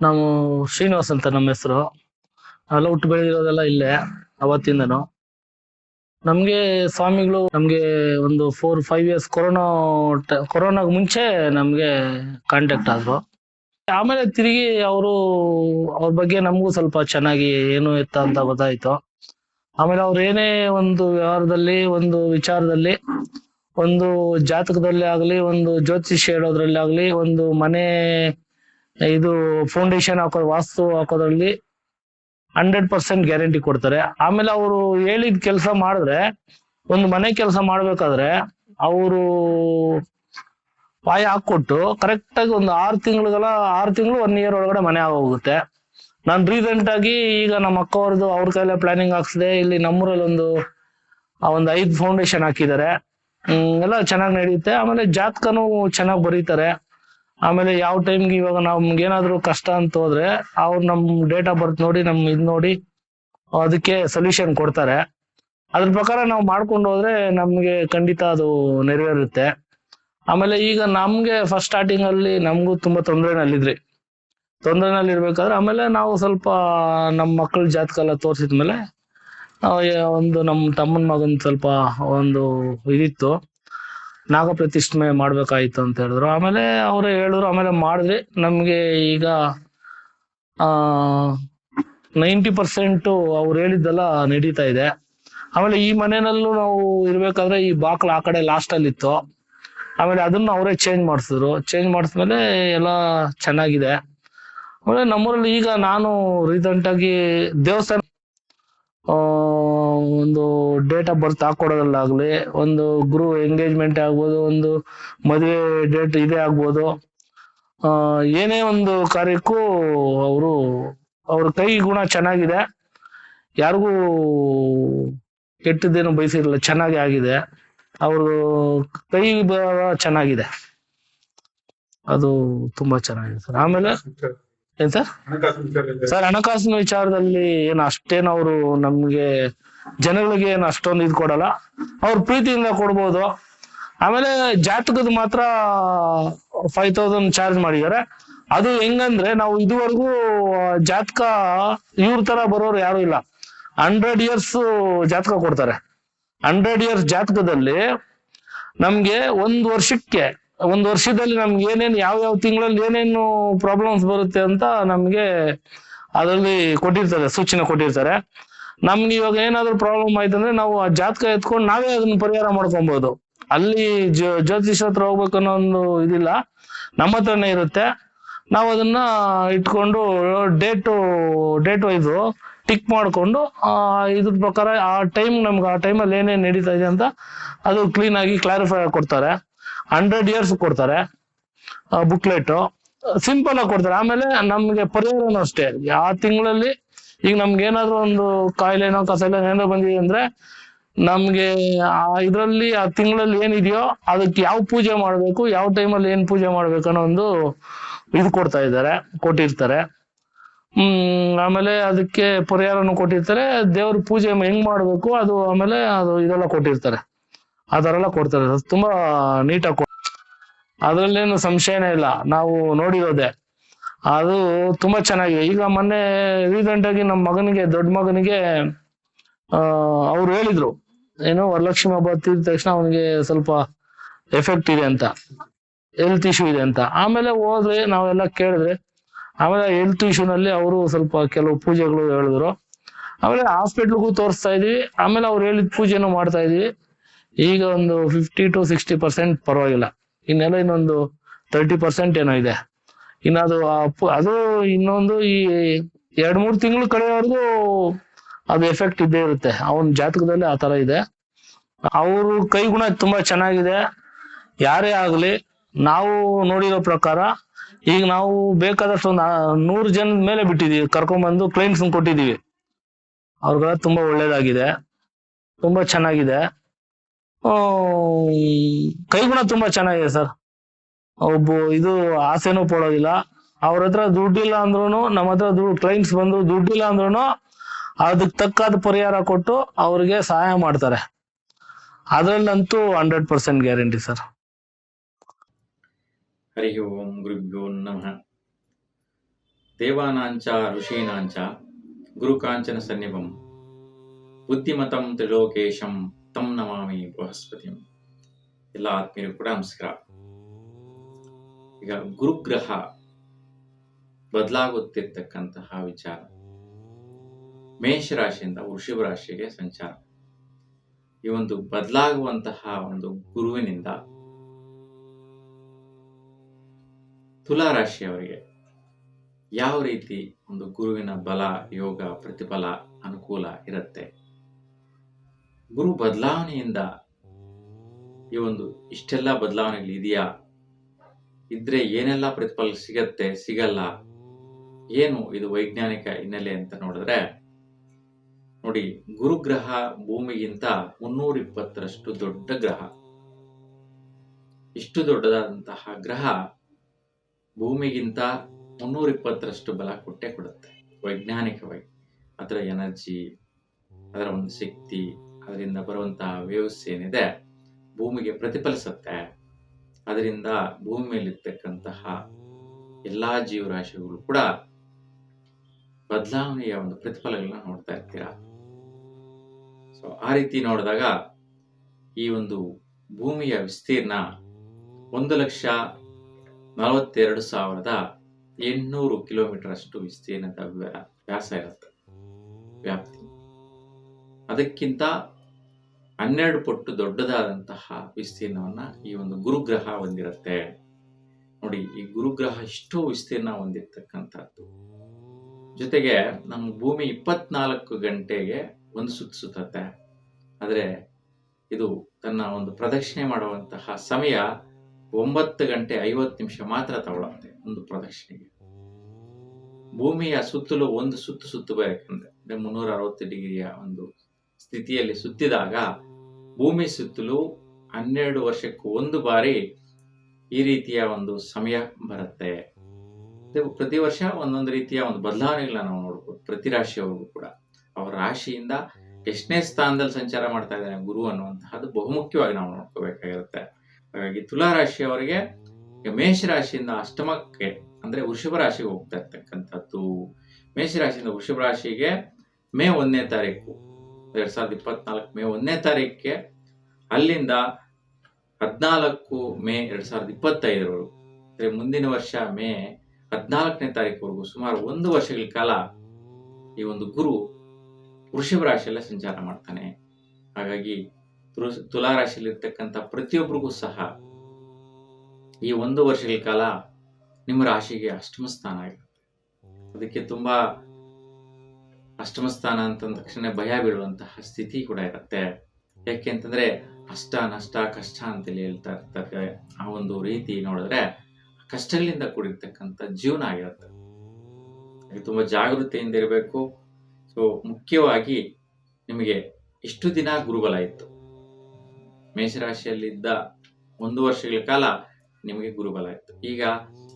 ನಾವು ಶ್ರೀನಿವಾಸ್ ಅಂತ ನಮ್ಮ ಹೆಸರು. ಎಲ್ಲ ಹುಟ್ಟು ಬೆಳೆದಿರೋದೆಲ್ಲ ಇಲ್ಲೇ, ಅವತ್ತಿಂದನು. ನಮ್ಗೆ ಸ್ವಾಮಿಗಳು ನಮ್ಗೆ ಒಂದು ಫೋರ್ ಫೈವ್ ಇಯರ್ಸ್ ಕೊರೋನಾ ಕೊರೋನಾಗ ಮುಂಚೆ ನಮ್ಗೆ ಕಾಂಟ್ಯಾಕ್ಟ್ ಆದ್ರು. ಆಮೇಲೆ ತಿರುಗಿ ಅವರು, ಅವ್ರ ಬಗ್ಗೆ ನಮಗೂ ಸ್ವಲ್ಪ ಚೆನ್ನಾಗಿ ಏನು ಎತ್ತ ಅಂತ ಗೊತ್ತಾಯ್ತು. ಆಮೇಲೆ ಅವ್ರ ಏನೇ ಒಂದು ವ್ಯವಹಾರದಲ್ಲಿ, ಒಂದು ವಿಚಾರದಲ್ಲಿ, ಒಂದು ಜಾತಕದಲ್ಲಿ ಆಗ್ಲಿ, ಒಂದು ಜ್ಯೋತಿಷ್ಯ ಹೇಳೋದ್ರಲ್ಲಿ ಆಗ್ಲಿ, ಒಂದು ಮನೆ, ಇದು ಫೌಂಡೇಶನ್ ಹಾಕೋ, ವಾಸ್ತು ಹಾಕೋದ್ರಲ್ಲಿ ಹಂಡ್ರೆಡ್ ಪರ್ಸೆಂಟ್ ಗ್ಯಾರಂಟಿ ಕೊಡ್ತಾರೆ. ಆಮೇಲೆ ಅವರು ಹೇಳಿದ ಕೆಲಸ ಮಾಡಿದ್ರೆ, ಒಂದು ಮನೆ ಕೆಲಸ ಮಾಡ್ಬೇಕಾದ್ರೆ ಅವರು ಪಾಯ ಹಾಕೊಟ್ಟು ಕರೆಕ್ಟಾಗಿ ಒಂದು ಆರು ತಿಂಗಳಿಗೆಲ್ಲ, ಆರು ತಿಂಗಳು ಒನ್ ಇಯರ್ ಒಳಗಡೆ ಮನೆ ಆಗೋಗುತ್ತೆ. ನಾನು ರೀಸೆಂಟ್ ಆಗಿ ಈಗ ನಮ್ಮ ಅಕ್ಕ ಅವ್ರದ್ದು ಅವ್ರ ಕೈಲೇ ಪ್ಲಾನಿಂಗ್ ಹಾಕ್ಸಿದೆ ಇಲ್ಲಿ ನಮ್ಮೂರಲ್ಲಿ ಒಂದು ಒಂದು ಐದು ಫೌಂಡೇಶನ್ ಹಾಕಿದ್ದಾರೆ. ಎಲ್ಲ ಚೆನ್ನಾಗಿ ನಡೆಯುತ್ತೆ. ಆಮೇಲೆ ಜಾತಕನೂ ಚೆನ್ನಾಗಿ ಬರೀತಾರೆ. ಆಮೇಲೆ ಯಾವ ಟೈಮ್ಗೆ ಇವಾಗ ನಮ್ಗೆ ಏನಾದ್ರು ಕಷ್ಟ ಅಂತ ಹೋದ್ರೆ ಅವ್ರು ನಮ್ ಡೇಟ್ ಆಫ್ ಬರ್ತ್ ನೋಡಿ, ನಮ್ ಇದ್ ನೋಡಿ, ಅದಕ್ಕೆ ಸೊಲ್ಯೂಷನ್ ಕೊಡ್ತಾರೆ. ಅದ್ರ ಪ್ರಕಾರ ನಾವು ಮಾಡ್ಕೊಂಡು ಹೋದ್ರೆ ನಮ್ಗೆ ಖಂಡಿತ ಅದು ನೆರವೇರುತ್ತೆ. ಆಮೇಲೆ ಈಗ ನಮ್ಗೆ ಫಸ್ಟ್ ಸ್ಟಾರ್ಟಿಂಗ್ ಅಲ್ಲಿ ನಮಗೂ ತುಂಬಾ ತೊಂದರೆನಲ್ಲಿದ್ರಿ. ತೊಂದರೆನಲ್ಲಿ ಇರ್ಬೇಕಾದ್ರೆ ಆಮೇಲೆ ನಾವು ಸ್ವಲ್ಪ ನಮ್ಮ ಮಕ್ಕಳ ಜಾತಕ ಎಲ್ಲ ತೋರಿಸಿದ್ಮೇಲೆ ನಾವು ಒಂದು ನಮ್ಮ ತಮ್ಮನ ಮಗನ್ ಸ್ವಲ್ಪ ಒಂದು ಇದಿತ್ತು. ನಾಗ ಪ್ರತಿಷ್ಠೆ ಮಾಡ್ಬೇಕಾಯ್ತು ಅಂತ ಹೇಳಿದ್ರು. ಆಮೇಲೆ ಅವರೇ ಹೇಳಿದ್ರು, ಆಮೇಲೆ ಮಾಡಿದ್ರಿ ನಮ್ಗೆ ಈಗ, ಆ, ನೈಂಟಿ ಪರ್ಸೆಂಟ್ ಅವ್ರು ಹೇಳಿದ್ದೆಲ್ಲ ನಡೀತಾ ಇದೆ. ಆಮೇಲೆ ಈ ಮನೆಯಲ್ಲೂ ನಾವು ಇರ್ಬೇಕಾದ್ರೆ ಈ ಬಾಕ್ಲ ಆ ಕಡೆ ಲಾಸ್ಟ್ ಅಲ್ಲಿ ಇತ್ತು ಆಮೇಲೆ ಅದನ್ನ ಅವರೇ ಚೇಂಜ್ ಮಾಡಿಸಿದ್ರು. ಚೇಂಜ್ ಮಾಡಿಸ್ಮೇಲೆ ಎಲ್ಲ ಚೆನ್ನಾಗಿದೆ. ಆಮೇಲೆ ನಮ್ಮೂರಲ್ಲಿ ಈಗ ನಾನು ರೀಸೆಂಟ್ ಆಗಿ ದೇವಸ್ಥಾನ ಒಂದು ಡೇಟ್ ಆಫ್ ಬರ್ತ್ ಹಾಕೊಡೋದಲ್ಲಾಗ್ಲಿ ಒಂದು ಗುರು ಎಂಗೇಜ್ಮೆಂಟ್ ಆಗ್ಬೋದು, ಒಂದು ಮದುವೆ ಡೇಟ್ ಇದೇ ಆಗ್ಬೋದು. ಏನೇ ಒಂದು ಕಾರ್ಯಕ್ಕೂ ಅವರು, ಅವ್ರ ಕೈ ಗುಣ ಚೆನ್ನಾಗಿದೆ. ಯಾರಿಗೂ ಕೆಟ್ಟದ್ದೇನು ಬಯಸಿರಲಿಲ್ಲ ಚೆನ್ನಾಗಿ ಆಗಿದೆ. ಅವ್ರ ಕೈ ಚೆನ್ನಾಗಿದೆ. ಅದು ತುಂಬಾ ಚೆನ್ನಾಗಿದೆ ಸರ್. ಆಮೇಲೆ ಏನ್ ಸರ್? ಸರ್, ಹಣಕಾಸಿನ ವಿಚಾರದಲ್ಲಿ ಏನು ಅಷ್ಟೇನು ಅವರು ನಮ್ಗೆ ಜನಗಳಿಗೆ ಏನು ಅಷ್ಟೊಂದು ಇದು ಕೊಡಲ್ಲ. ಅವ್ರ ಪ್ರೀತಿಯಿಂದ ಕೊಡ್ಬೋದು. ಆಮೇಲೆ ಜಾತಕದ ಮಾತ್ರ ಫೈವ್ ತೌಸಂಡ್ ಚಾರ್ಜ್ ಮಾಡಿದ್ದಾರೆ. ಅದು ಹೆಂಗಂದ್ರೆ ನಾವು ಇದುವರೆಗೂ ಜಾತಕ ಇವ್ರ ತರ ಬರೋರು ಯಾರು ಇಲ್ಲ. ಹಂಡ್ರೆಡ್ ಇಯರ್ಸ್ ಜಾತಕ ಕೊಡ್ತಾರೆ. ಹಂಡ್ರೆಡ್ ಇಯರ್ಸ್ ಜಾತಕದಲ್ಲಿ ನಮ್ಗೆ ಒಂದ್ ವರ್ಷಕ್ಕೆ ಒಂದ್ ವರ್ಷದಲ್ಲಿ ನಮ್ಗೆ ಏನೇನು ಯಾವ ಯಾವ ತಿಂಗಳಲ್ಲಿ ಏನೇನು ಪ್ರಾಬ್ಲಮ್ಸ್ ಬರುತ್ತೆ ಅಂತ ನಮ್ಗೆ ಅದರಲ್ಲಿ ಕೊಟ್ಟಿರ್ತಾರೆ, ಸೂಚನೆ ಕೊಟ್ಟಿರ್ತಾರೆ. ನಮ್ಗೆ ಇವಾಗ ಏನಾದ್ರು ಪ್ರಾಬ್ಲಮ್ ಆಯ್ತಂದ್ರೆ ನಾವು ಆ ಜಾತಕ ಎತ್ಕೊಂಡು ನಾವೇ ಅದನ್ನ ಪರಿಹಾರ ಮಾಡ್ಕೊಬಹುದು ಅಲ್ಲಿ ಜ್ಯೋ- ಜ್ಯೋತಿಷ್ ಹತ್ರ ಹೋಗ್ಬೇಕು ಅನ್ನೋ ಒಂದು ಇದಿಲ್ಲ. ನಮ್ಮ ಹತ್ರನೇ ಇರುತ್ತೆ. ನಾವು ಅದನ್ನ ಇಟ್ಕೊಂಡು ಡೇಟು ಡೇಟ್ ವೈಸು ಟಿಕ್ ಮಾಡ್ಕೊಂಡು ಇದ್ರ ಪ್ರಕಾರ ಆ ಟೈಮ್ ನಮ್ಗೆ ಆ ಟೈಮಲ್ಲಿ ಏನೇನು ನಡೀತಾ ಇದೆ ಅಂತ ಅದು ಕ್ಲೀನ್ ಆಗಿ ಕ್ಲಾರಿಫೈ ಕೊಡ್ತಾರೆ. ಹಂಡ್ರೆಡ್ ಇಯರ್ಸ್ ಕೊಡ್ತಾರೆ ಬುಕ್ಲೆಟ್ ಸಿಂಪಲ್ ಆಗಿ ಕೊಡ್ತಾರೆ. ಆಮೇಲೆ ನಮ್ಗೆ ಪರಿಹಾರನೂ ಅಷ್ಟೇ. ಆ ತಿಂಗಳಲ್ಲಿ ಈಗ ನಮ್ಗೆ ಏನಾದ್ರು ಒಂದು ಕಾಯಿಲೆನೋ ಕಸಲೆನೋ ಏನಾದ್ರು ಬಂದಿದೆ ಅಂದ್ರೆ ನಮ್ಗೆ, ಆ, ಇದ್ರಲ್ಲಿ ಆ ತಿಂಗಳಲ್ಲಿ ಏನಿದೆಯೋ ಅದಕ್ಕೆ ಯಾವ ಪೂಜೆ ಮಾಡ್ಬೇಕು, ಯಾವ ಟೈಮಲ್ಲಿ ಏನ್ ಪೂಜೆ ಮಾಡ್ಬೇಕು ಅನ್ನೋ ಒಂದು ಇದು ಕೊಡ್ತಾ ಇದ್ದಾರೆ, ಕೊಟ್ಟಿರ್ತಾರೆ. ಹ್ಮ್, ಆಮೇಲೆ ಅದಕ್ಕೆ ಪರಿಹಾರನು ಕೊಟ್ಟಿರ್ತಾರೆ. ದೇವ್ರ ಪೂಜೆ ಹೆಂಗ್ ಮಾಡ್ಬೇಕು ಅದು ಆಮೇಲೆ ಅದು ಇದೆಲ್ಲ ಕೊಟ್ಟಿರ್ತಾರೆ. ಆ ತರ ಎಲ್ಲ ಕೊಡ್ತಾರೆ ತುಂಬಾ ನೀಟಾಗಿ ಅದ್ರಲ್ಲೇನು ಸಂಶಯನೇ ಇಲ್ಲ. ನಾವು ನೋಡಿರೋದೆ. ಅದು ತುಂಬಾ ಚೆನ್ನಾಗಿದೆ. ಈಗ ಮೊನ್ನೆ ರೀಸೆಂಟ್ ಆಗಿ ನಮ್ಮ ಮಗನಿಗೆ, ದೊಡ್ಡ ಮಗನಿಗೆ ಅವ್ರು ಹೇಳಿದ್ರು. ಏನು, ವರಲಕ್ಷ್ಮಿ ಹಬ್ಬ ತೀರಿದ ತಕ್ಷಣ ಅವನಿಗೆ ಸ್ವಲ್ಪ ಎಫೆಕ್ಟ್ ಇದೆ ಅಂತ. ಹೆಲ್ತ್ ಇಶ್ಯೂ ಇದೆ ಅಂತ. ಆಮೇಲೆ ಹೋದ್ರೆ ನಾವೆಲ್ಲ ಕೇಳಿದ್ರೆ, ಆಮೇಲೆ ಹೆಲ್ತ್ ಇಶ್ಯೂನಲ್ಲಿ ಅವರು ಸ್ವಲ್ಪ ಕೆಲವು ಪೂಜೆಗಳು ಹೇಳಿದ್ರು. ಆಮೇಲೆ ಹಾಸ್ಪಿಟ್ಲ್ಗೂ ತೋರಿಸ್ತಾ ಇದೀವಿ. ಆಮೇಲೆ ಅವ್ರು ಹೇಳಿದ ಪೂಜೆನೂ ಮಾಡ್ತಾ ಇದೀವಿ. ಈಗ ಒಂದು ಫಿಫ್ಟಿ ಟು ಸಿಕ್ಸ್ಟಿ ಪರ್ಸೆಂಟ್ ಪರವಾಗಿಲ್ಲ. ಇನ್ನೆಲ್ಲ ಇನ್ನೊಂದು ತರ್ಟಿ ಪರ್ಸೆಂಟ್ ಏನೋ ಇದೆ. ಇನ್ನದು ಅದು ಇನ್ನೊಂದು ಈ ಎರಡ್ ಮೂರ್ ತಿಂಗಳು ಕಳೆಯವರೆಗೂ ಅದು ಎಫೆಕ್ಟ್ ಇದ್ದೇ ಇರುತ್ತೆ. ಅವನ ಜಾತಕದಲ್ಲಿ ಆ ತರ ಇದೆ. ಅವ್ರ ಕೈಗುಣ ತುಂಬಾ ಚೆನ್ನಾಗಿದೆ. ಯಾರೇ ಆಗ್ಲಿ, ನಾವು ನೋಡಿರೋ ಪ್ರಕಾರ ಈಗ ನಾವು ಬೇಕಾದಷ್ಟು ಒಂದು ನೂರು ಜನದ ಮೇಲೆ ಬಿಟ್ಟಿದೀವಿ ಕರ್ಕೊಂಡ್ಬಂದು ಕ್ಲೈಂಟ್ಸ್ ಕೊಟ್ಟಿದೀವಿ ಅವ್ರಿಗೆಲ್ಲ ತುಂಬಾ ಒಳ್ಳೇದಾಗಿದೆ. ತುಂಬಾ ಚೆನ್ನಾಗಿದೆ. ಕೈಗುಣ ತುಂಬಾ ಚೆನ್ನಾಗಿದೆ ಸರ್. ಒಬ್ಬ ಇದು ಆಸೆನೂ ಪಡೋದಿಲ್ಲ. ಅವ್ರ ಹತ್ರ ದುಡ್ಡಿಲ್ಲ ಅಂದ್ರೂ ನಮ್ಮ ಹತ್ರ ದುಡ್ಡು ಕ್ಲೈಂಟ್ಸ್ ಬಂದು ದುಡ್ಡಿಲ್ಲ ಅಂದ್ರೂ ಅದಕ್ಕೆ ತಕ್ಕಾದ ಪರಿಹಾರ ಕೊಟ್ಟು ಅವ್ರಿಗೆ ಸಹಾಯ ಮಾಡ್ತಾರೆ. ಅದ್ರಲ್ಲಂತೂ hundred percent guarantee sir. Hari ಓಂ ಗುರುಭ್ಯೋ ನಮಃ. ದೇವಾನಾಂಚ, ಋಷೀನಾಂಚ, ಗುರುಕಾಂಚನ ಸನ್ನಿಭಂ, ಬುದ್ಧಿಮತಂ ತ್ರಿಲೋಕೇಶಂ ತಂ ನಮಾಮಿ ಬೃಹಸ್ಪತಿ ಎಲ್ಲ ಆತ್ಮೀಯರು ಕೂಡ ನಮಸ್ಕಾರ. ಈಗ ಗುರುಗ್ರಹ ಬದಲಾಗುತ್ತಿರ್ತಕ್ಕಂತಹ ವಿಚಾರ. ಮೇಷರಾಶಿಯಿಂದ ವೃಷಭ ರಾಶಿಗೆ ಸಂಚಾರ. ಈ ಒಂದು ಬದಲಾಗುವಂತಹ ಒಂದು ಗುರುವಿನಿಂದ ತುಲಾ ರಾಶಿಯವರಿಗೆ ಯಾವ ರೀತಿ ಒಂದು ಗುರುವಿನ ಬಲ, ಯೋಗ, ಪ್ರತಿಫಲ ಅನುಕೂಲ ಇರುತ್ತೆ? ಗುರು ಬದಲಾವಣೆಯಿಂದ ಈ ಒಂದು ಇಷ್ಟೆಲ್ಲ ಬದಲಾವಣೆಗಳು ಇದೆಯಾ? ಇದ್ರೆ ಏನೆಲ್ಲ ಪ್ರತಿಫಲ ಸಿಗತ್ತೆ, ಸಿಗಲ್ಲ? ಏನು ಇದು ವೈಜ್ಞಾನಿಕ ಹಿನ್ನೆಲೆ ಅಂತ ನೋಡಿದ್ರೆ, ನೋಡಿ, ಗುರುಗ್ರಹ ಭೂಮಿಗಿಂತ ಮುನ್ನೂರ ಇಪ್ಪತ್ತರಷ್ಟು ದೊಡ್ಡ ಗ್ರಹ. ಇಷ್ಟು ದೊಡ್ಡದಾದಂತಹ ಗ್ರಹ ಭೂಮಿಗಿಂತ ಮುನ್ನೂರ ಇಪ್ಪತ್ತರಷ್ಟು ಬಲ ಕೊಟ್ಟೆ ಕೊಡುತ್ತೆ, ವೈಜ್ಞಾನಿಕವಾಗಿ. ಅದರ ಎನರ್ಜಿ, ಅದರ ಒಂದು ಶಕ್ತಿ ಅದರಿಂದ ಬರುವಂತಹ ವೇವ್ಸ್ ಏನಿದೆ, ಭೂಮಿಗೆ ಪ್ರತಿಫಲಿಸುತ್ತೆ. ಅದರಿಂದ ಭೂಮಿ ಮೇಲಿರ್ತಕ್ಕಂತಹ ಎಲ್ಲಾ ಜೀವರಾಶಿಗಳು ಕೂಡ ಬದಲಾವಣೆಯ ಒಂದು ಪ್ರತಿಫಲಗಳನ್ನ ನೋಡ್ತಾ ಇರ್ತೀರಾ? ಸೊ ಆ ರೀತಿ ನೋಡಿದಾಗ ಈ ಒಂದು ಭೂಮಿಯ ವಿಸ್ತೀರ್ಣ ಒಂದು ಲಕ್ಷ ನಲವತ್ತೆರಡು ಸಾವಿರದ ಎಂಟುನೂರು ಕಿಲೋಮೀಟರ್ ಅಷ್ಟು ವಿಸ್ತೀರ್ಣದ ವ್ಯಾ- ವ್ಯಾಸ ಇರುತ್ತೆ. ವ್ಯಾಪ್ತಿ. ಅದಕ್ಕಿಂತ ಹನ್ನೆರಡು ಪಟ್ಟು ದೊಡ್ಡದಾದಂತಹ ವಿಸ್ತೀರ್ಣವನ್ನ ಈ ಒಂದು ಗುರುಗ್ರಹ ಹೊಂದಿರುತ್ತೆ. ನೋಡಿ, ಈ ಗುರುಗ್ರಹ ಇಷ್ಟು ವಿಸ್ತೀರ್ಣ ಹೊಂದಿರ್ತಕ್ಕಂಥದ್ದು. ಜೊತೆಗೆ ನಮ್ಮ ಭೂಮಿ ಇಪ್ಪತ್ನಾಲ್ಕು ಗಂಟೆಗೆ ಒಂದು ಸುತ್ತ ಸುತ್ತತ್ತೆ. ಆದರೆ ಇದು ತನ್ನ ಒಂದು ಪ್ರದಕ್ಷಿಣೆ ಮಾಡುವಂತಹ ಸಮಯ ಒಂಬತ್ತು ಗಂಟೆ ಐವತ್ತು ನಿಮಿಷ ಮಾತ್ರ ತಗೊಳುತ್ತೆ ಒಂದು ಪ್ರದಕ್ಷಿಣೆಗೆ. ಭೂಮಿಯ ಸುತ್ತಲೂ ಒಂದು ಸುತ್ತು ಸುತ್ತಬೇಕಂದ್ರೆ ಮುನ್ನೂರ ಅರವತ್ತು ಡಿಗ್ರಿಯ ಒಂದು ಸ್ಥಿತಿಯಲ್ಲಿ ಸುತ್ತಿದಾಗ ಭೂಮಿ ಸುತ್ತಲೂ ಹನ್ನೆರಡು ವರ್ಷಕ್ಕೂ ಒಂದು ಬಾರಿ ಈ ರೀತಿಯ ಒಂದು ಸಮಯ ಬರುತ್ತೆ. ಪ್ರತಿ ವರ್ಷ ಒಂದೊಂದು ರೀತಿಯ ಒಂದು ಬದಲಾವಣೆಗಳನ್ನ ನಾವು ನೋಡ್ಬೋದು. ಪ್ರತಿ ರಾಶಿಯವ್ರಿಗೂ ಕೂಡ. ಅವರ ರಾಶಿಯಿಂದ ಎಷ್ಟನೇ ಸ್ಥಾನದಲ್ಲಿ ಸಂಚಾರ ಮಾಡ್ತಾ ಇದ್ದಾನೆ ಗುರು ಅನ್ನುವಂತಹದ್ದು ಬಹುಮುಖ್ಯವಾಗಿ ನಾವು ನೋಡ್ಕೋಬೇಕಾಗಿರುತ್ತೆ. ಹಾಗಾಗಿ ತುಲಾ ರಾಶಿಯವರಿಗೆ ಮೇಷ ರಾಶಿಯಿಂದ ಅಷ್ಟಮಕ್ಕೆ ಅಂದ್ರೆ ವೃಷಭ ರಾಶಿಗೆ ಹೋಗ್ತಾ ಇರ್ತಕ್ಕಂಥದ್ದು. ಮೇಷ ರಾಶಿಯಿಂದ ವೃಷಭ ರಾಶಿಗೆ ಮೇ ಒಂದನೇ ತಾರೀಕು. ಎರಡ್ ಸಾವಿರದ ಇಪ್ಪತ್ನಾಲ್ಕು ಮೇ ಒಂದನೇ ತಾರೀಕಿಗೆ ಅಲ್ಲಿಂದ ಹದಿನಾಲ್ಕು ಮೇ ಎರಡ್ ಸಾವಿರದ ಇಪ್ಪತ್ತೈದರವರು ಅಂದ್ರೆ ಮುಂದಿನ ವರ್ಷ ಮೇ ಹದಿನಾಲ್ಕನೇ ತಾರೀಕುವರೆಗೂ ಸುಮಾರು ಒಂದು ವರ್ಷಗಳ ಕಾಲ ಈ ಒಂದು ಗುರು ವೃಷಭ ರಾಶಿಯಲ್ಲೇ ಸಂಚಾರ ಮಾಡ್ತಾನೆ. ಹಾಗಾಗಿ ತುಲಾ ರಾಶಿಯಲ್ಲಿ ಇರ್ತಕ್ಕಂಥ ಪ್ರತಿಯೊಬ್ಬರಿಗೂ ಸಹ ಈ ಒಂದು ವರ್ಷಗಳ ಕಾಲ ನಿಮ್ಮ ರಾಶಿಗೆ ಅಷ್ಟಮ ಸ್ಥಾನ ಆಗಿರುತ್ತೆ. ಅದಕ್ಕೆ ತುಂಬಾ ಅಷ್ಟಮ ಸ್ಥಾನ ಅಂತಂದ ತಕ್ಷಣ ಭಯ ಬೀಳುವಂತಹ ಸ್ಥಿತಿ ಕೂಡ ಇರುತ್ತೆ. ಯಾಕೆ ಅಂತಂದ್ರೆ ಅಷ್ಟ ನಷ್ಟ, ಕಷ್ಟ ಅಂತೇಳಿ ಹೇಳ್ತಾ ಇರ್ತಾರೆ. ಆ ಒಂದು ರೀತಿ ನೋಡಿದ್ರೆ ಕಷ್ಟಗಳಿಂದ ಕೂಡಿರ್ತಕ್ಕಂಥ ಜೀವನ ಆಗಿರುತ್ತೆ. ತುಂಬಾ ಜಾಗೃತಿಯಿಂದ ಇರಬೇಕು. ಸೊ ಮುಖ್ಯವಾಗಿ ನಿಮಗೆ ಇಷ್ಟು ದಿನ ಗುರುಬಲ ಇತ್ತು. ಮೇಷರಾಶಿಯಲ್ಲಿದ್ದ ಒಂದು ವರ್ಷಗಳ ಕಾಲ ನಿಮಗೆ ಗುರುಬಲ ಇತ್ತು. ಈಗ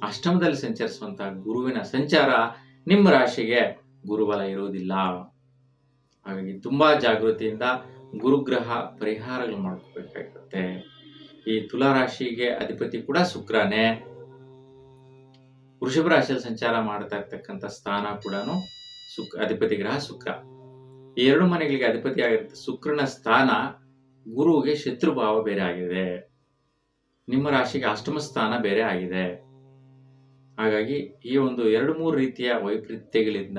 ಅಷ್ಟಮದಲ್ಲಿ ಸಂಚರಿಸುವಂತಹ ಗುರುವಿನ ಸಂಚಾರ ನಿಮ್ಮ ರಾಶಿಗೆ ಗುರುಬಲ ಇರೋದಿಲ್ಲ ಹಾಗಾಗಿ ತುಂಬಾ ಜಾಗೃತಿಯಿಂದ ಗುರುಗ್ರಹ ಪರಿಹಾರಗಳು ಮಾಡ್ಕೋಬೇಕಾಗಿರುತ್ತೆ. ಈ ತುಲಾ ರಾಶಿಗೆ ಅಧಿಪತಿ ಕೂಡ ಶುಕ್ರನೇ. ವೃಷಭ ರಾಶಿಯಲ್ಲಿ ಸಂಚಾರ ಮಾಡ್ತಾ ಇರ್ತಕ್ಕಂಥ ಸ್ಥಾನ ಕೂಡ ಸುಕ್ ಅಧಿಪತಿ ಗ್ರಹ ಶುಕ್ರ. ಈ ಎರಡು ಮನೆಗಳಿಗೆ ಅಧಿಪತಿ ಆಗಿರುತ್ತೆ ಶುಕ್ರನ ಸ್ಥಾನ ಗುರುವಿಗೆ ಶತ್ರುಭಾವ ಬೇರೆ ಆಗಿದೆ. ನಿಮ್ಮ ರಾಶಿಗೆ ಅಷ್ಟಮ ಸ್ಥಾನ ಬೇರೆ ಆಗಿದೆ. ಹಾಗಾಗಿ ಈ ಒಂದು ಎರಡು ಮೂರು ರೀತಿಯ ವೈಪರೀತ್ಯಗಳಿಂದ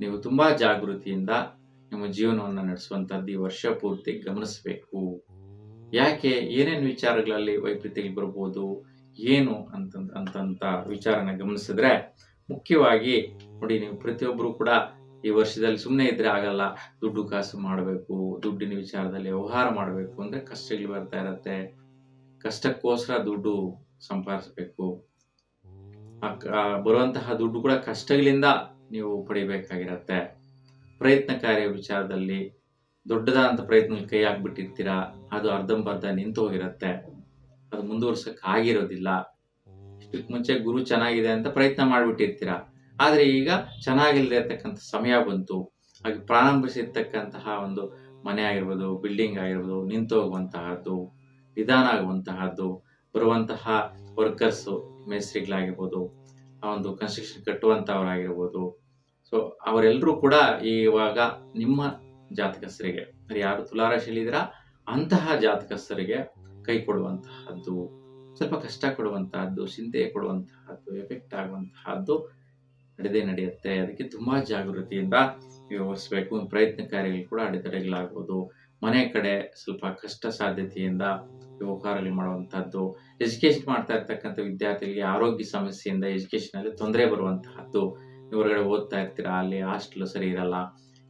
ನೀವು ತುಂಬ ಜಾಗೃತಿಯಿಂದ ನಿಮ್ಮ ಜೀವನವನ್ನು ನಡೆಸುವಂಥದ್ದು ಈ ವರ್ಷ ಪೂರ್ತಿ ಗಮನಿಸಬೇಕು. ಯಾಕೆ? ಏನೇನು ವಿಚಾರಗಳಲ್ಲಿ ವೈಪರೀತ್ಯಗಳು ಬರ್ಬೋದು? ಏನು ಅಂತ, ಅಂತಂತ ವಿಚಾರನ ಗಮನಿಸಿದ್ರೆ, ಮುಖ್ಯವಾಗಿ ನೋಡಿ ನೀವು ಪ್ರತಿಯೊಬ್ಬರು ಕೂಡ ಈ ವರ್ಷದಲ್ಲಿ ಸುಮ್ಮನೆ ಇದ್ರೆ ಆಗಲ್ಲ. ದುಡ್ಡು ಕಾಸು ಮಾಡಬೇಕು, ದುಡ್ಡಿನ ವಿಚಾರದಲ್ಲಿ ವ್ಯವಹಾರ ಮಾಡಬೇಕು ಅಂದ್ರೆ ಕಷ್ಟಗಳು ಬರ್ತಾ ಇರತ್ತೆ. ಕಷ್ಟಕ್ಕೋಸ್ಕರ ದುಡ್ಡು ಸಂಪಾದಿಸ್ಬೇಕು. ಬರುವಂತಹ ದುಡ್ಡು ಕೂಡ ಕಷ್ಟಗಳಿಂದ ನೀವು ಪಡಿಬೇಕಾಗಿರತ್ತೆ. ಪ್ರಯತ್ನ ಕಾರ್ಯ ವಿಚಾರದಲ್ಲಿ ದೊಡ್ಡದಾದಂಥ ಪ್ರಯತ್ನ ಕೈ ಹಾಕ್ಬಿಟ್ಟಿರ್ತೀರಾ? ಅದು ಅರ್ಧಂಬರ್ಧ ನಿಂತು ಹೋಗಿರತ್ತೆ. ಅದು ಮುಂದುವರ್ಸಕ್ ಆಗಿರೋದಿಲ್ಲ. ಇಷ್ಟಕ್ಕೆ ಮುಂಚೆ ಗುರು ಚೆನ್ನಾಗಿದೆ ಅಂತ ಪ್ರಯತ್ನ ಮಾಡ್ಬಿಟ್ಟಿರ್ತೀರ? ಆದರೆ ಈಗ ಚೆನ್ನಾಗಿಲ್ಲದೆ ಇರತಕ್ಕಂಥ ಸಮಯ ಬಂತು. ಹಾಗೆ ಪ್ರಾರಂಭಿಸಿರ್ತಕ್ಕಂತಹ ಒಂದು ಮನೆ ಆಗಿರ್ಬೋದು ಬಿಲ್ಡಿಂಗ್ ಆಗಿರ್ಬೋದು, ನಿಂತು ಹೋಗುವಂತಹದ್ದು, ನಿಧಾನ ಆಗುವಂತಹದ್ದು, ಬರುವಂತಹ ವರ್ಕರ್ಸು ಮೇಸ್ತ್ರಿಗಳಾಗಿರ್ಬೋದು ಒಂದು ಕನ್ಸ್ಟ್ರಕ್ಷನ್ ಕಟ್ಟುವಂಥವ್ರಾಗಿರ್ಬೋದು ಸೊ ಅವರೆಲ್ಲರೂ ಕೂಡ ಇವಾಗ ನಿಮ್ಮ ಜಾತಕಸ್ಥರಿಗೆ ಯಾರು ತುಲಾರಾಶಿಯಲ್ಲಿ ಇದ್ರ ಅಂತಹ ಜಾತಕಸ್ಥರಿಗೆ ಕೈ ಕೊಡುವಂತಹದ್ದು, ಸ್ವಲ್ಪ ಕಷ್ಟ ಕೊಡುವಂತಹದ್ದು, ಚಿಂತೆ ಕೊಡುವಂತಹದ್ದು ಎಫೆಕ್ಟ್ ಆಗುವಂತಹದ್ದು ನಡೆದೇ ನಡೆಯುತ್ತೆ. ಅದಕ್ಕೆ ತುಂಬಾ ಜಾಗೃತಿಯಿಂದ ವ್ಯವಹರಿಸಬೇಕು ಪ್ರಯತ್ನ ಕಾರ್ಯಗಳು ಕೂಡ ಅಡೆತಡೆಗಳಾಗ್ಬೋದು. ಮನೆ ಕಡೆ ಸ್ವಲ್ಪ ಕಷ್ಟ ಸಾಧ್ಯತೆಯಿಂದ ವ್ಯವಹಾರಗಳು ಮಾಡುವಂತಹದ್ದು ಎಜುಕೇಶನ್ ಮಾಡ್ತಾ ಇರ್ತಕ್ಕಂಥ ವಿದ್ಯಾರ್ಥಿಗಳಿಗೆ ಆರೋಗ್ಯ ಸಮಸ್ಯೆಯಿಂದ ಎಜುಕೇಶನ್ ಅಲ್ಲಿ ತೊಂದರೆ ಬರುವಂತಹದ್ದು ಹೊರಗಡೆ ಓದ್ತಾ ಇರ್ತೀರಾ, ಅಲ್ಲಿ ಹಾಸ್ಟೆಲ್ ಸರಿ ಇರಲ್ಲ,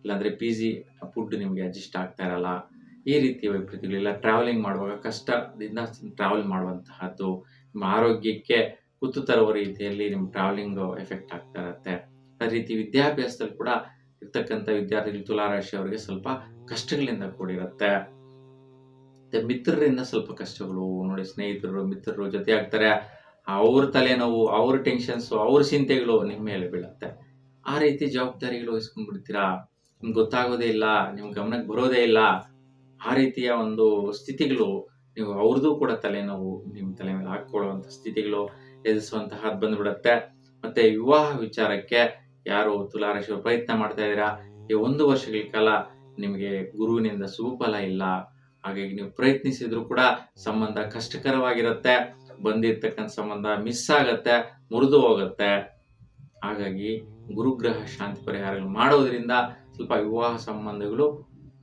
ಇಲ್ಲಾಂದ್ರೆ ಪಿ ಜಿ ಫುಡ್ ನಿಮಗೆ ಅಡ್ಜಸ್ಟ್ ಆಗ್ತಾ ಇರಲ್ಲ, ಈ ರೀತಿಯ ವೈಪರೀತ್ಯಗಳು ಇಲ್ಲ ಟ್ರಾವೆಲಿಂಗ್ ಮಾಡುವಾಗ ಕಷ್ಟದಿಂದ ಟ್ರಾವೆಲ್ ಮಾಡುವಂತಹದ್ದು, ನಿಮ್ಮ ಆರೋಗ್ಯಕ್ಕೆ ಕುತ್ತು ತರುವ ರೀತಿಯಲ್ಲಿ ನಿಮ್ಮ ಟ್ರಾವೆಲಿಂಗ್ ಎಫೆಕ್ಟ್ ಆಗ್ತಾ ಇರುತ್ತೆ. ಅದೇ ರೀತಿ ವಿದ್ಯಾಭ್ಯಾಸದಲ್ಲಿ ಕೂಡ ಇರ್ತಕ್ಕಂಥ ವಿದ್ಯಾರ್ಥಿಗಳು ತುಲಾರಾಶಿ ಅವರಿಗೆ ಸ್ವಲ್ಪ ಕಷ್ಟಗಳಿಂದ ಕೂಡಿರುತ್ತೆ. ಮತ್ತೆ ಮಿತ್ರರಿಂದ ಸ್ವಲ್ಪ ಕಷ್ಟಗಳು, ನೋಡಿ ಸ್ನೇಹಿತರು, ಮಿತ್ರರು ಜೊತೆ ಆಗ್ತಾರೆ. ಅವ್ರ ತಲೆನೋವು, ಅವ್ರ ಟೆನ್ಷನ್ಸು ಅವ್ರ ಚಿಂತೆಗಳು ನಿಮ್ಮ ಮೇಲೆ ಬೀಳುತ್ತೆ. ಆ ರೀತಿ ಜವಾಬ್ದಾರಿಗಳು ವಹಿಸ್ಕೊಂಡ್ಬಿಡ್ತೀರಾ? ನಿಮ್ಗೆ ಗೊತ್ತಾಗೋದೇ ಇಲ್ಲ, ನಿಮ್ಗೆ ಗಮನಕ್ಕೆ ಬರೋದೇ ಇಲ್ಲ. ಆ ರೀತಿಯ ಒಂದು ಸ್ಥಿತಿಗಳು, ನೀವು ಅವ್ರದ್ದು ಕೂಡ ತಲೆನೋವು, ನಿಮ್ಮ ತಲೆ ಮೇಲೆ ಹಾಕೊಳ್ಳುವಂತ ಸ್ಥಿತಿಗಳು ಎದುರಿಸುವಂತಹ ಬಂದ್ಬಿಡುತ್ತೆ. ಮತ್ತೆ ವಿವಾಹ ವಿಚಾರಕ್ಕೆ ಯಾರು ತುಲಾರಾಶಿಯವರು ಪ್ರಯತ್ನ ಮಾಡ್ತಾ ಇದ್ದೀರಾ? ಈ ಒಂದು ವರ್ಷಗಳ ಕಾಲ ನಿಮಗೆ ಗುರುವಿನಿಂದ ಸುಫಲ ಇಲ್ಲ. ಹಾಗಾಗಿ ನೀವು ಪ್ರಯತ್ನಿಸಿದ್ರು ಕೂಡ ಸಂಬಂಧ ಕಷ್ಟಕರವಾಗಿರುತ್ತೆ. ಬಂದಿರ್ತಕ್ಕಂಥ ಸಂಬಂಧ ಮಿಸ್ ಆಗತ್ತೆ, ಮುರಿದು ಹೋಗುತ್ತೆ. ಹಾಗಾಗಿ ಗುರುಗ್ರಹ ಶಾಂತಿ ಪರಿಹಾರಗಳು ಮಾಡೋದ್ರಿಂದ ಸ್ವಲ್ಪ ವಿವಾಹ ಸಂಬಂಧಗಳು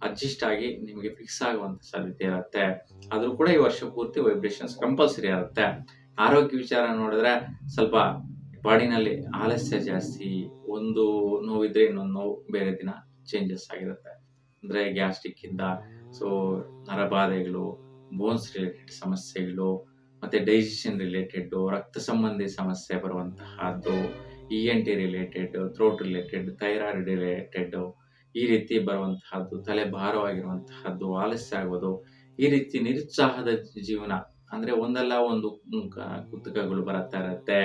ಅಡ್ಜಸ್ಟ್ ಆಗಿ ನಿಮಗೆ ಫಿಕ್ಸ್ ಆಗುವಂತ ಸಾಧ್ಯತೆ ಇರುತ್ತೆ. ಆದರೂ ಕೂಡ ಈ ವರ್ಷ ಪೂರ್ತಿ ವೈಬ್ರೇಷನ್ಸ್ ಕಂಪಲ್ಸರಿ ಆಗುತ್ತೆ ಆರೋಗ್ಯ ವಿಚಾರ ನೋಡಿದ್ರೆ ಸ್ವಲ್ಪ ಬಾಡಿನಲ್ಲಿ ಆಲಸ್ಯ ಜಾಸ್ತಿ ಒಂದು ನೋವಿದ್ರೆ ಇನ್ನೊಂದು ನೋವು, ಬೇರೆ ದಿನ ಚೇಂಜಸ್ ಆಗಿರುತ್ತೆ. ಅಂದ್ರೆ ಇಂದ ಸೊ ನರಬಾಧೆಗಳು ಬೋನ್ಸ್ ರಿಲೇಟೆಡ್ ಸಮಸ್ಯೆಗಳು, ಮತ್ತೆ ಡೈಜೆಷನ್ ರಿಲೇಟೆಡ್ ರಕ್ತ ಸಂಬಂಧಿ ಸಮಸ್ಯೆ ಬರುವಂತಹದ್ದು E N T related throat related thyroid related ಈ ರೀತಿ ಬರುವಂತಹದ್ದು ತಲೆ ಭಾರವಾಗಿರುವಂತಹದ್ದು ಆಲಸ್ಯ ಆಗೋದು, ಈ ರೀತಿ ನಿರುತ್ಸಾಹದ ಜೀವನ, ಅಂದ್ರೆ ಒಂದಲ್ಲ ಒಂದು ಕುತುಕಗಳು ಬರುತ್ತಾ ಇರುತ್ತೆ.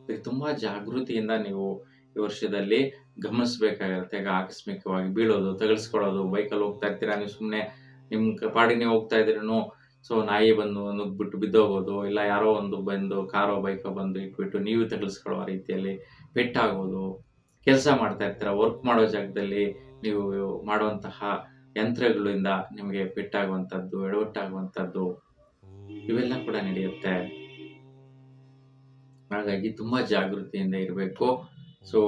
ಅದಕ್ಕೆ ತುಂಬಾ ಜಾಗೃತಿಯಿಂದ ನೀವು ವರ್ಷದಲ್ಲಿ ಗಮನಿಸಬೇಕಾಗಿರುತ್ತೆ ಈಗ ಆಕಸ್ಮಿಕವಾಗಿ ಬೀಳೋದು ತಗಲ್ಸ್ಕೊಳ್ಳೋದು ಬೈಕಲ್ಲಿ ಹೋಗ್ತಾ ಇರ್ತೀರಾ? ನೀವು ಸುಮ್ಮನೆ ನಿಮ್ಮ ಪಾಡಿನೇ ಹೋಗ್ತಾ ಇದ್ರೂ ಸೊ, ನಾಯಿ ಬಂದು ನುಗ್ಬಿಟ್ಟು ಬಿದ್ದೋಗೋದು, ಇಲ್ಲ ಯಾರೋ ಒಂದು ಬಂದು ಕಾರೋ ಬೈಕೋ ಬಂದು ಇಟ್ಬಿಟ್ಟು ನೀವು ತಗಲ್ಸ್ಕೊಳ್ಳೋ ರೀತಿಯಲ್ಲಿ ಪೆಟ್ಟಾಗೋದು ಕೆಲಸ ಮಾಡ್ತಾ ಇರ್ತೀರ? ವರ್ಕ್ ಮಾಡೋ ಜಾಗದಲ್ಲಿ ನೀವು ಮಾಡುವಂತಹ ಯಂತ್ರಗಳಿಂದ ನಿಮಗೆ ಪೆಟ್ಟಾಗುವಂಥದ್ದು ಎಡವಟ್ಟಾಗುವಂಥದ್ದು ಇವೆಲ್ಲ ಕೂಡ ನಡೆಯುತ್ತೆ. ಹಾಗಾಗಿ ತುಂಬಾ ಜಾಗೃತಿಯಿಂದ ಇರಬೇಕು. ಸೊ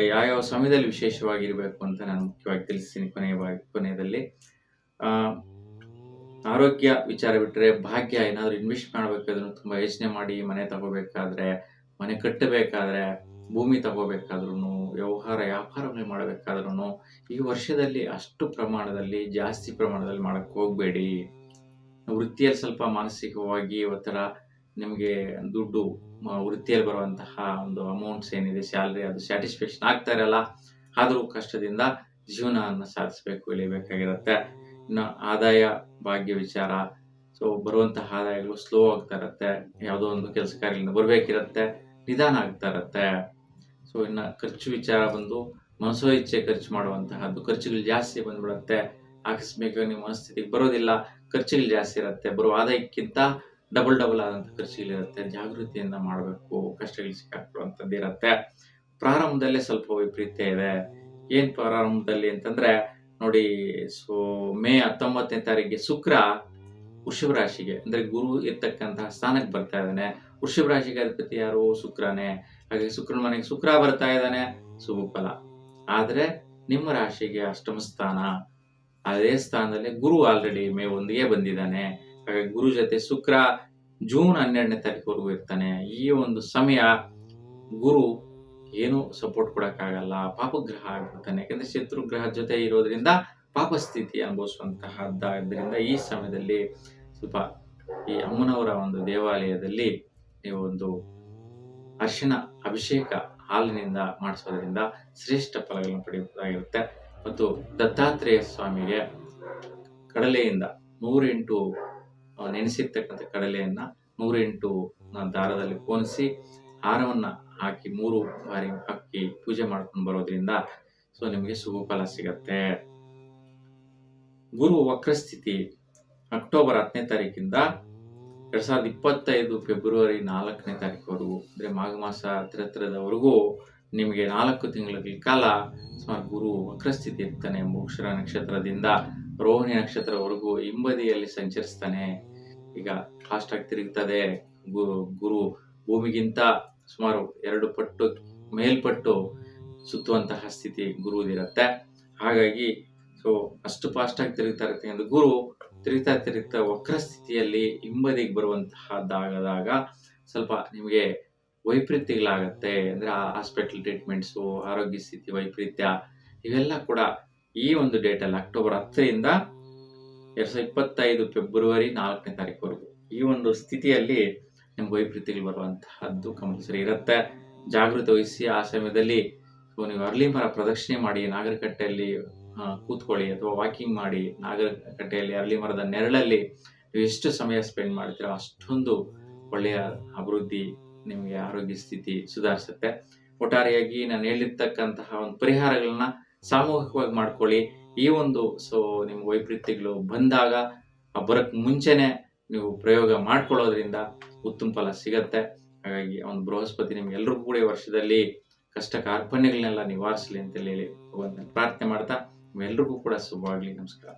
ಯಾವ್ಯಾವ ಸಮಯದಲ್ಲಿ ವಿಶೇಷವಾಗಿರ್ಬೇಕು ಅಂತ ನಾನು ಮುಖ್ಯವಾಗಿ ತಿಳಿಸ್ತೀನಿ ಕೊನೆಯ ಕೊನೆಯದಲ್ಲಿ. ಆರೋಗ್ಯ ವಿಚಾರ ಬಿಟ್ಟರೆ ಭಾಗ್ಯ ಏನಾದ್ರು ಇನ್ವೆಸ್ಟ್ ಮಾಡಬೇಕಾದ್ರೂ ತುಂಬಾ ಯೋಚನೆ ಮಾಡಿ ಮನೆ ತಗೋಬೇಕಾದ್ರೆ, ಮನೆ ಕಟ್ಟಬೇಕಾದ್ರೆ, ಭೂಮಿ ತಗೋಬೇಕಾದ್ರೂ ವ್ಯವಹಾರ ವ್ಯಾಪಾರಗಳು ಮಾಡಬೇಕಾದ್ರೂ ಈ ವರ್ಷದಲ್ಲಿ ಅಷ್ಟು ಪ್ರಮಾಣದಲ್ಲಿ, ಜಾಸ್ತಿ ಪ್ರಮಾಣದಲ್ಲಿ ಮಾಡಕ್ ಹೋಗಬೇಡಿ. ವೃತ್ತಿಯಲ್ಲಿ ಸ್ವಲ್ಪ ಮಾನಸಿಕವಾಗಿ ಒತ್ತಡ ನಿಮಗೆ ದುಡ್ಡು ವೃತ್ತಿಯಲ್ಲಿ ಬರುವಂತಹ ಒಂದು ಅಮೌಂಟ್ಸ್ ಏನಿದೆ ಸ್ಯಾಲ್ರಿ ಅದು ಸ್ಯಾಟಿಸ್ಫ್ಯಾಕ್ಷನ್ ಆಗ್ತಾ ಇರಲ್ಲ, ಆದರೂ ಕಷ್ಟದಿಂದ ಜೀವನವನ್ನು ಸಾಧಿಸಬೇಕು ಇಳಿಬೇಕಾಗಿರುತ್ತೆ ಇನ್ನು ಆದಾಯ, ಭಾಗ್ಯ ವಿಚಾರ ಸೊ ಬರುವಂತಹ ಆದಾಯಗಳು ಸ್ಲೋ ಆಗ್ತಾ ಇರುತ್ತೆ. ಯಾವುದೋ ಒಂದು ಕೆಲಸ ಕಾರ್ಯಗಳಿಂದ ಬರಬೇಕಿರುತ್ತೆ, ನಿಧಾನ ಆಗ್ತಾ ಇರುತ್ತೆ. ಸೊ ಇನ್ನು ಖರ್ಚು ವಿಚಾರ ಬಂದು ಮನಸೋ ಇಚ್ಛೆ ಖರ್ಚು ಮಾಡುವಂತಹದ್ದು, ಖರ್ಚುಗಳು ಜಾಸ್ತಿ ಬಂದ್ಬಿಡುತ್ತೆ. ಆಕಸ್ಮಿಕ ನಿಮ್ಮ ಮನಸ್ಥಿತಿಗೆ ಬರೋದಿಲ್ಲ, ಖರ್ಚುಗಳು ಜಾಸ್ತಿ ಇರುತ್ತೆ. ಬರುವ ಆದಾಯಕ್ಕಿಂತ ಡಬಲ್ ಡಬಲ್ ಆದಂತ ಖರ್ಚುಗಳಿರುತ್ತೆ ಜಾಗೃತಿಯಿಂದ ಮಾಡಬೇಕು, ಕಷ್ಟಗಳು ಸಿಕ್ಕಾಕೊಳ್ಳುವಂಥದ್ದು ಇರುತ್ತೆ. ಪ್ರಾರಂಭದಲ್ಲೇ ಸ್ವಲ್ಪ ವೈಪರೀತ್ಯ ಇದೆ. ಏನ್ ಪ್ರಾರಂಭದಲ್ಲಿ ಅಂತಂದ್ರೆ, ನೋಡಿ, ಸೊ, ಮೇ ಹತ್ತೊಂಬತ್ತನೇ ತಾರೀಕಿಗೆ ಶುಕ್ರ ವೃಷಭ ರಾಶಿಗೆ ಅಂದ್ರೆ ಗುರು ಇರ್ತಕ್ಕಂತಹ ಸ್ಥಾನಕ್ಕೆ ಬರ್ತಾ ಇದ್ದಾನೆ. ವೃಷಭ ರಾಶಿಗೆ ಅಧಿಪತಿ ಯಾರು? ಶುಕ್ರನೇ. ಹಾಗೆ ಶುಕ್ರನ ಮನೆಗೆ ಶುಕ್ರ ಬರ್ತಾ ಇದ್ದಾನೆ. ಶುಭ ಫಲ. ಆದ್ರೆ ನಿಮ್ಮ ರಾಶಿಗೆ ಅಷ್ಟಮ ಸ್ಥಾನ. ಅದೇ ಸ್ಥಾನದಲ್ಲಿ ಗುರು ಆಲ್ರೆಡಿ ಮೇ ಒಂದಿಗೆ ಬಂದಿದ್ದಾನೆ. ಹಾಗಾಗಿ ಗುರು ಜೊತೆ ಶುಕ್ರ, ಜೂನ್ ಹನ್ನೆರಡನೇ ತಾರೀಕುವರೆಗೂ ಇರ್ತಾನೆ. ಈ ಒಂದು ಸಮಯ ಗುರು ಏನು ಸಪೋರ್ಟ್ ಕೊಡಕ್ಕಾಗಲ್ಲ, ಪಾಪಗ್ರಹ ಆಗ್ಬಿಡ್ತಾನೆ ಯಾಕಂದ್ರೆ ಶತ್ರು ಗ್ರಹ ಜೊತೆ ಇರೋದ್ರಿಂದ ಪಾಪ ಸ್ಥಿತಿ ಅನುಭವಿಸುವಂತಹದ್ದರಿಂದ ಈ ಸಮಯದಲ್ಲಿ ಸ್ವಲ್ಪ ಈ ಅಮ್ಮನವರ ಒಂದು ದೇವಾಲಯದಲ್ಲಿ ನೀವು ಒಂದು ಅರ್ಶಿನ ಅಭಿಷೇಕ ಹಾಲಿನಿಂದ ಮಾಡಿಸೋದ್ರಿಂದ ಶ್ರೇಷ್ಠ ಫಲಗಳನ್ನು ಪಡೆಯುವುದಾಗಿರುತ್ತೆ ಮತ್ತು ದತ್ತಾತ್ರೇಯ ಸ್ವಾಮಿಗೆ ಕಡಲೆಯಿಂದ ನೂರೆಂಟು ನೆನೆಸಿರ್ತಕ್ಕಂಥ ಕಡಲೆಯನ್ನ ನೂರೆಂಟು ದಾರದಲ್ಲಿ ಕೋನಿಸಿ ಹಾರವನ್ನ ಹಾಕಿ ಮೂರು ಬಾರಿ ಹಾಕಿ ಪೂಜೆ ಮಾಡ್ಕೊಂಡು ಬರೋದ್ರಿಂದ ಸೊ ನಿಮಗೆ ಶುಭ ಫಲ ಸಿಗತ್ತೆ. ಗುರು ವಕ್ರಸ್ಥಿತಿ ಅಕ್ಟೋಬರ್ ಹತ್ತನೇ ತಾರೀಕಿಂದ ಎರಡ್ ಸಾವಿರದ ಇಪ್ಪತ್ತೈದು ಫೆಬ್ರವರಿ ನಾಲ್ಕನೇ ತಾರೀಕುವರೆಗೂ, ಅಂದ್ರೆ ಮಾಘ ಮಾಸ ಹತ್ರ ಹತ್ರದವರೆಗೂ ನಿಮಗೆ ನಾಲ್ಕು ತಿಂಗಳ ಕಾಲ ಸುಮಾರು ಗುರು ವಕ್ರಸ್ಥಿತಿ ಇರ್ತಾನೆ. ಮೋಕ್ಷರ ನಕ್ಷತ್ರದಿಂದ ರೋಹಿಣಿ ನಕ್ಷತ್ರವರೆಗೂ ಹಿಂಬದಿಯಲ್ಲಿ ಸಂಚರಿಸ್ತಾನೆ. ಈಗ ಕಾಸ್ಟ್ ತಿರುಗ್ತದೆ. ಗುರು ಭೂಮಿಗಿಂತ ಸುಮಾರು ಎರಡು ಪಟ್ಟು ಮೇಲ್ಪಟ್ಟು ಸುತ್ತುವಂತಹ ಸ್ಥಿತಿ ಗುರುವುದಿರುತ್ತೆ. ಹಾಗಾಗಿ ಸೊ ಅಷ್ಟು ಫಾಸ್ಟ್ ಆಗಿ ತಿರುಗ್ತಾ ಇರುತ್ತೆ ಅಂದ್ರೆ ಗುರು ತಿರುಗ್ತಾ ತಿರುಗ್ತಾ ವಕ್ರ ಸ್ಥಿತಿಯಲ್ಲಿ ಹಿಂಬದಿಗೆ ಬರುವಂತಹದ್ದಾಗದಾಗ ಸ್ವಲ್ಪ ನಿಮಗೆ ವೈಪರೀತ್ಯಗಳಾಗತ್ತೆ. ಅಂದ್ರೆ ಹಾಸ್ಪಿಟಲ್ ಟ್ರೀಟ್ಮೆಂಟ್ಸು ಆರೋಗ್ಯ ಸ್ಥಿತಿ, ವೈಪರೀತ್ಯ ಇವೆಲ್ಲ ಕೂಡ ಈ ಒಂದು ಡೇಟಲ್ಲಿ ಅಕ್ಟೋಬರ್ ಹತ್ತರಿಂದ ಎರಡ್ ಸಾವಿರದ ಇಪ್ಪತ್ತೈದು ಫೆಬ್ರವರಿ ನಾಲ್ಕನೇ ತಾರೀಕುವರೆಗೂ. ಈ ಒಂದು ಸ್ಥಿತಿಯಲ್ಲಿ ನಿಮ್ಗೆ ವೈಪರೀತ್ಯಗಳು ಬರುವಂತಹದ್ದು ಕಂಪಲ್ಸರಿ ಇರುತ್ತೆ. ಜಾಗೃತಿ ವಹಿಸಿ ಆ ಸಮಯದಲ್ಲಿ ನೀವು ಅರ್ಲಿ ಮರ ಪ್ರದಕ್ಷಿಣೆ ಮಾಡಿ ನಾಗರಕಟ್ಟೆಯಲ್ಲಿ ಕೂತ್ಕೊಳ್ಳಿ ಅಥವಾ ವಾಕಿಂಗ್ ಮಾಡಿ ನಾಗರಕಟ್ಟೆಯಲ್ಲಿ ಅರಳಿ ಮರದ ನೆರಳಲ್ಲಿ ನೀವು ಎಷ್ಟು ಸಮಯ ಸ್ಪೆಂಡ್ ಮಾಡ್ತೀರೋ ಅಷ್ಟೊಂದು ಒಳ್ಳೆಯ ಅಭಿವೃದ್ಧಿ ನಿಮಗೆ ಆರೋಗ್ಯ ಸ್ಥಿತಿ ಸುಧಾರಿಸುತ್ತೆ. ಒಟ್ಟಾರೆಯಾಗಿ ನಾನು ಹೇಳಿರ್ತಕ್ಕಂತಹ ಒಂದು ಪರಿಹಾರಗಳನ್ನ ಸಾಮೂಹಿಕವಾಗಿ ಮಾಡ್ಕೊಳ್ಳಿ. ಈ ಒಂದು ಸೊ ನಿಮ್ಮ ವೈಪರೀತ್ಯಗಳು ಬಂದಾಗ ಬರಕ್ಕೆ ಬರಕ್ ಮುಂಚೆನೆ ನೀವು ಪ್ರಯೋಗ ಮಾಡ್ಕೊಳ್ಳೋದ್ರಿಂದ ಉತ್ತಮ ಫಲ ಸಿಗತ್ತೆ. ಹಾಗಾಗಿ ಒಂದು ಬೃಹಸ್ಪತಿ ನಿಮ್ಗೆ ಎಲ್ರಿಗೂ ಕೂಡ ಈ ವರ್ಷದಲ್ಲಿ ಕಷ್ಟ ಕಾರ್ಪಣ್ಯಗಳನ್ನೆಲ್ಲ ನಿವಾರಿಸಲಿ ಅಂತ ಹೇಳಿ ಭಗವಂತನ ಪ್ರಾರ್ಥನೆ ಮಾಡ್ತಾ ನಿಮ್ಮೆಲ್ರಿಗೂ ಕೂಡ ಶುಭವಾಗ್ಲಿ, ನಮಸ್ಕಾರ.